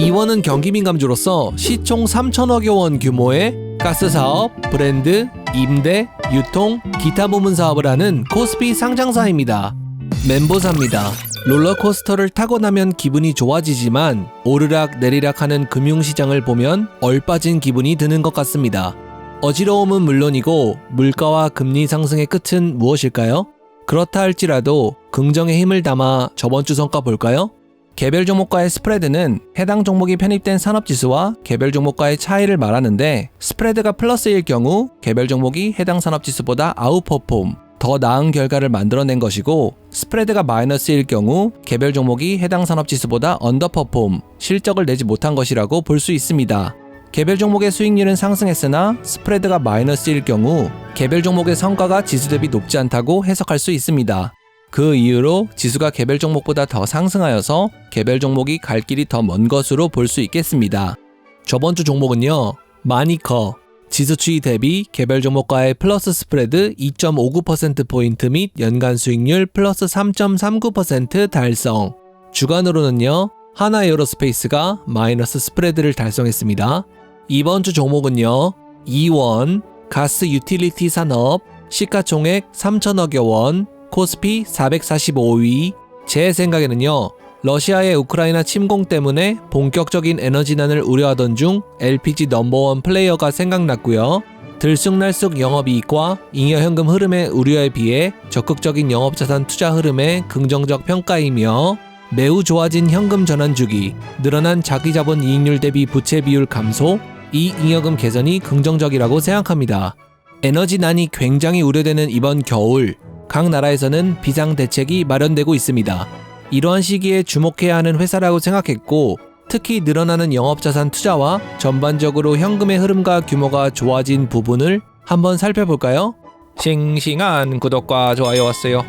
이원은 경기 민 감주로서 시총 3천억여 원 규모의 가스 사업, 브랜드, 임대, 유통, 기타 부문 사업을 하는 코스피 상장사입니다. 멤버사입니다. 롤러코스터를 타고 나면 기분이 좋아지지만 오르락 내리락 하는 금융시장을 보면 얼빠진 기분이 드는 것 같습니다. 어지러움은 물론이고 물가와 금리 상승의 끝은 무엇일까요? 그렇다 할지라도 긍정의 힘을 담아 저번 주 성과 볼까요? 개별 종목과의 스프레드는 해당 종목이 편입된 산업 지수와 개별 종목과의 차이를 말하는데 스프레드가 플러스일 경우 개별 종목이 해당 산업 지수보다 아웃퍼폼, 더 나은 결과를 만들어낸 것이고 스프레드가 마이너스일 경우 개별 종목이 해당 산업 지수보다 언더퍼폼, 실적을 내지 못한 것이라고 볼 수 있습니다. 개별 종목의 수익률은 상승했으나 스프레드가 마이너스일 경우 개별 종목의 성과가 지수 대비 높지 않다고 해석할 수 있습니다. 그 이유로 지수가 개별 종목보다 더 상승하여서 개별 종목이 갈 길이 더 먼 것으로 볼 수 있겠습니다. 저번 주 종목은요. 마니커 지수 추이 대비 개별 종목과의 플러스 스프레드 2.59%포인트 및 연간 수익률 플러스 3.39% 달성. 주간으로는요. 하나 에어로스페이스가 마이너스 스프레드를 달성했습니다. 이번 주 종목은요. 이원 가스 유틸리티 산업 시가총액 3천억여 원 코스피 445위 제 생각에는요. 러시아의 우크라이나 침공 때문에 본격적인 에너지난을 우려하던 중 LPG 넘버원 플레이어가 생각났고요. 들쑥날쑥 영업이익과 잉여현금 흐름의 우려에 비해 적극적인 영업자산 투자 흐름의 긍정적 평가이며 매우 좋아진 현금 전환 주기, 늘어난 자기자본 이익률 대비 부채 비율 감소, 이 잉여금 개선이 긍정적이라고 생각합니다. 에너지난이 굉장히 우려되는 이번 겨울, 각 나라에서는 비상 대책이 마련되고 있습니다. 이러한 시기에 주목해야 하는 회사라고 생각했고, 특히 늘어나는 영업자산 투자와 전반적으로 현금의 흐름과 규모가 좋아진 부분을 한번 살펴볼까요? 싱싱한 구독과 좋아요 왔어요.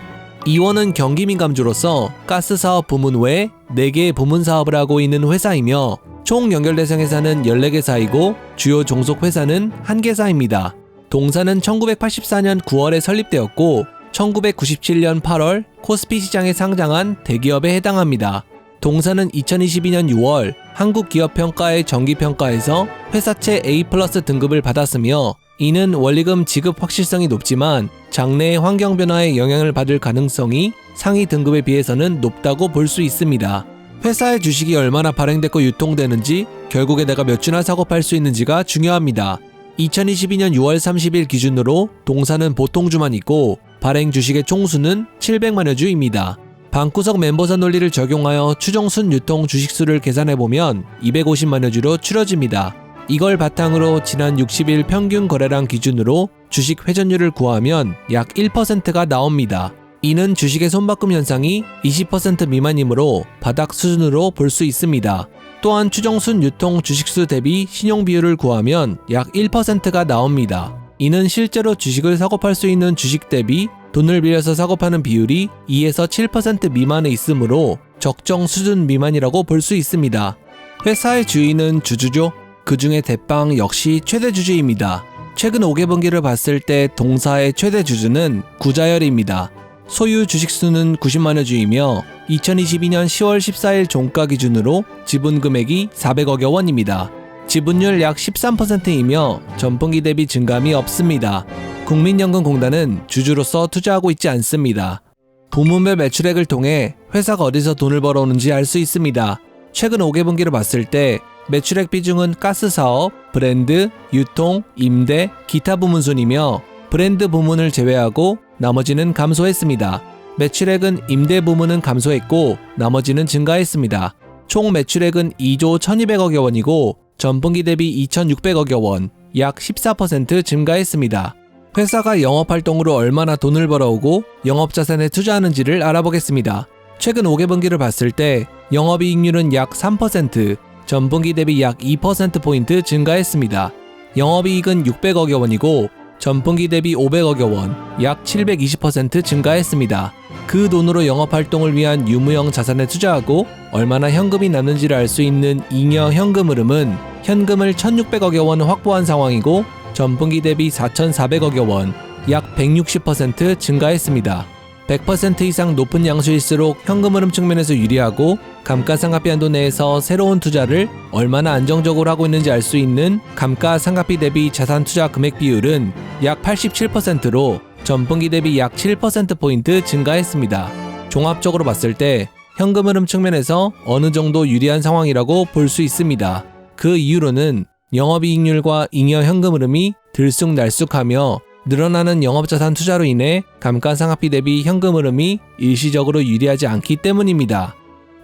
이원은 경기 민 감주로서 가스 사업 부문 외 4개의 부문 사업을 하고 있는 회사이며 총 연결 대상 회사는 14개사이고 주요 종속 회사는 1개사입니다. 동사는 1984년 9월에 설립되었고 1997년 8월 코스피 시장에 상장한 대기업에 해당합니다. 동사는 2022년 6월 한국기업평가의 정기평가에서 회사채 A 등급을 받았으며 이는 원리금 지급 확실성이 높지만 장래의 환경 변화에 영향을 받을 가능성이 상위 등급에 비해서는 높다고 볼 수 있습니다. 회사의 주식이 얼마나 발행됐고 유통되는지 결국에 내가 몇 주나 사고 팔 수 있는지가 중요합니다. 2022년 6월 30일 기준으로 동사는 보통주만 있고 발행 주식의 총수는 700만여 주입니다. 방구석 멤버사 논리를 적용하여 추정순 유통 주식수를 계산해보면 250만여 주로 추려집니다. 이걸 바탕으로 지난 60일 평균 거래량 기준으로 주식 회전율을 구하면 약 1%가 나옵니다. 이는 주식의 손바꿈 현상이 20% 미만이므로 바닥 수준으로 볼 수 있습니다. 또한 추정순 유통 주식수 대비 신용 비율을 구하면 약 1%가 나옵니다. 이는 실제로 주식을 사고 팔 수 있는 주식 대비 돈을 빌려서 사고 파는 비율이 2에서 7% 미만에 있으므로 적정 수준 미만이라고 볼 수 있습니다. 회사의 주인은 주주죠. 그 중에 대빵 역시 최대 주주입니다. 최근 5개분기를 봤을 때 동사의 최대 주주는 구자열입니다. 소유 주식수는 90만여 주이며 2022년 10월 14일 종가 기준으로 지분 금액이 400억여 원입니다. 지분율 약 13%이며 전분기 대비 증감이 없습니다. 국민연금공단은 주주로서 투자하고 있지 않습니다. 부문별 매출액을 통해 회사가 어디서 돈을 벌어오는지 알 수 있습니다. 최근 5개분기를 봤을 때 매출액 비중은 가스 사업, 브랜드, 유통, 임대, 기타 부문 순이며 브랜드 부문을 제외하고 나머지는 감소했습니다. 매출액은 임대 부문은 감소했고 나머지는 증가했습니다. 총 매출액은 2조 1200억여 원이고 전분기 대비 2600억여 원, 약 14% 증가했습니다. 회사가 영업활동으로 얼마나 돈을 벌어오고 영업자산에 투자하는지를 알아보겠습니다. 최근 5개분기를 봤을 때 영업이익률은 약 3%, 전분기 대비 약 2%포인트 증가했습니다. 영업이익은 600억여 원이고 전분기 대비 500억여 원, 약 720% 증가했습니다. 그 돈으로 영업 활동을 위한 유무형 자산에 투자하고 얼마나 현금이 남는지를 알 수 있는 잉여 현금 흐름은 현금을 1600억여 원 확보한 상황이고 전분기 대비 4400억여 원, 약 160% 증가했습니다. 100% 이상 높은 양수일수록 현금 흐름 측면에서 유리하고 감가상각비 한도 내에서 새로운 투자를 얼마나 안정적으로 하고 있는지 알 수 있는 감가상각비 대비 자산 투자 금액 비율은 약 87%로 전분기 대비 약 7%포인트 증가했습니다. 종합적으로 봤을 때 현금 흐름 측면에서 어느 정도 유리한 상황이라고 볼 수 있습니다. 그 이유로는 영업이익률과 잉여 현금 흐름이 들쑥날쑥하며 늘어나는 영업자산 투자로 인해 감가상각비 대비 현금 흐름이 일시적으로 유리하지 않기 때문입니다.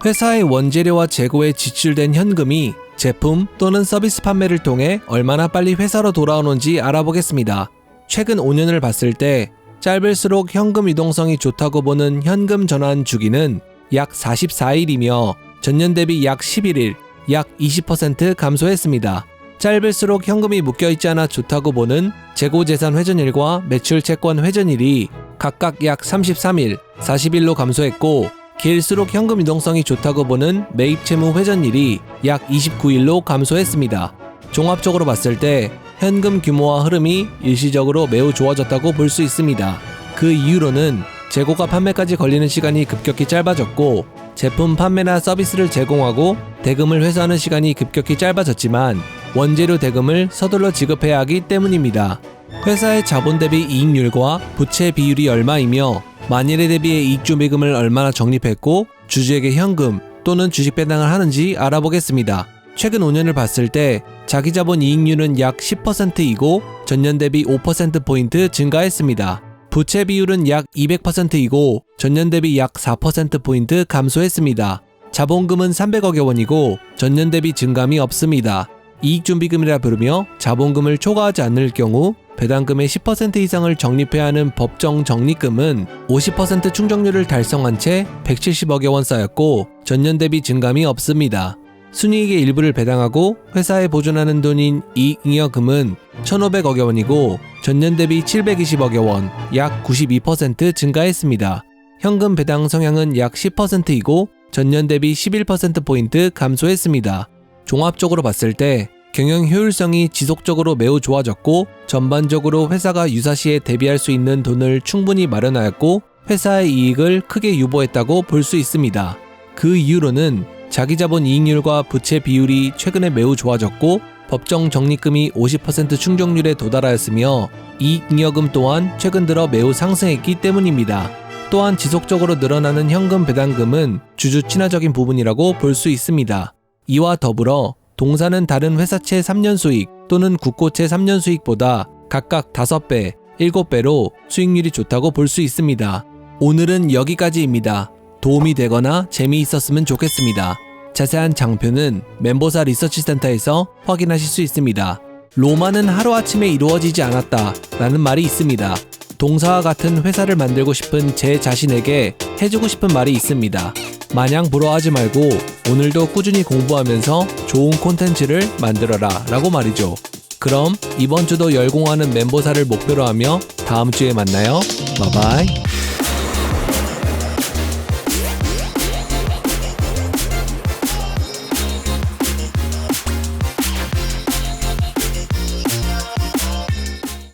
회사의 원재료와 재고에 지출된 현금이 제품 또는 서비스 판매를 통해 얼마나 빨리 회사로 돌아오는지 알아보겠습니다. 최근 5년을 봤을 때 짧을수록 현금 유동성이 좋다고 보는 현금 전환 주기는 약 44일이며 전년 대비 약 11일, 약 20% 감소했습니다. 짧을수록 현금이 묶여있지 않아 좋다고 보는 재고재산 회전일과 매출 채권 회전일이 각각 약 33일, 40일로 감소했고 길수록 현금 유동성이 좋다고 보는 매입 채무 회전일이 약 29일로 감소했습니다. 종합적으로 봤을 때 현금 규모와 흐름이 일시적으로 매우 좋아졌다고 볼 수 있습니다. 그 이유로는 재고가 판매까지 걸리는 시간이 급격히 짧아졌고 제품 판매나 서비스를 제공하고 대금을 회수하는 시간이 급격히 짧아졌지만 원재료 대금을 서둘러 지급해야 하기 때문입니다. 회사의 자본 대비 이익률과 부채 비율이 얼마이며 만일에 대비해 이익 준비금을 얼마나 적립했고 주주에게 현금 또는 주식 배당을 하는지 알아보겠습니다. 최근 5년을 봤을 때 자기 자본 이익률은 약 10%이고 전년 대비 5%포인트 증가했습니다. 부채 비율은 약 200%이고 전년 대비 약 4%포인트 감소했습니다. 자본금은 300억여 원이고 전년 대비 증감이 없습니다. 이익준비금이라 부르며 자본금을 초과하지 않을 경우 배당금의 10% 이상을 적립해야 하는 법정 적립금은 50% 충족률을 달성한 채 170억여 원 쌓였고 전년 대비 증감이 없습니다. 순이익의 일부를 배당하고 회사에 보존하는 돈인 이익잉여금은 1,500억여 원이고 전년 대비 720억여 원, 약 92% 증가했습니다. 현금 배당 성향은 약 10%이고 전년 대비 11%포인트 감소했습니다. 종합적으로 봤을 때 경영 효율성이 지속적으로 매우 좋아졌고 전반적으로 회사가 유사시에 대비할 수 있는 돈을 충분히 마련하였고 회사의 이익을 크게 유보했다고 볼 수 있습니다. 그 이유로는 자기 자본 이익률과 부채 비율이 최근에 매우 좋아졌고 법정 적립금이 50% 충족률에 도달하였으며 이익잉여금 또한 최근 들어 매우 상승했기 때문입니다. 또한 지속적으로 늘어나는 현금 배당금은 주주 친화적인 부분이라고 볼 수 있습니다. 이와 더불어 동사는 다른 회사채 3년 수익 또는 국고채 3년 수익보다 각각 5배, 7배로 수익률이 좋다고 볼 수 있습니다. 오늘은 여기까지입니다. 도움이 되거나 재미있었으면 좋겠습니다. 자세한 장표는 멤버사 리서치 센터에서 확인하실 수 있습니다. 로마는 하루아침에 이루어지지 않았다 라는 말이 있습니다. 동사와 같은 회사를 만들고 싶은 제 자신에게 해주고 싶은 말이 있습니다. 마냥 부러워하지 말고 오늘도 꾸준히 공부하면서 좋은 콘텐츠를 만들어라 라고 말이죠. 그럼 이번 주도 열공하는 멤버사를 목표로 하며 다음 주에 만나요. 바이바이.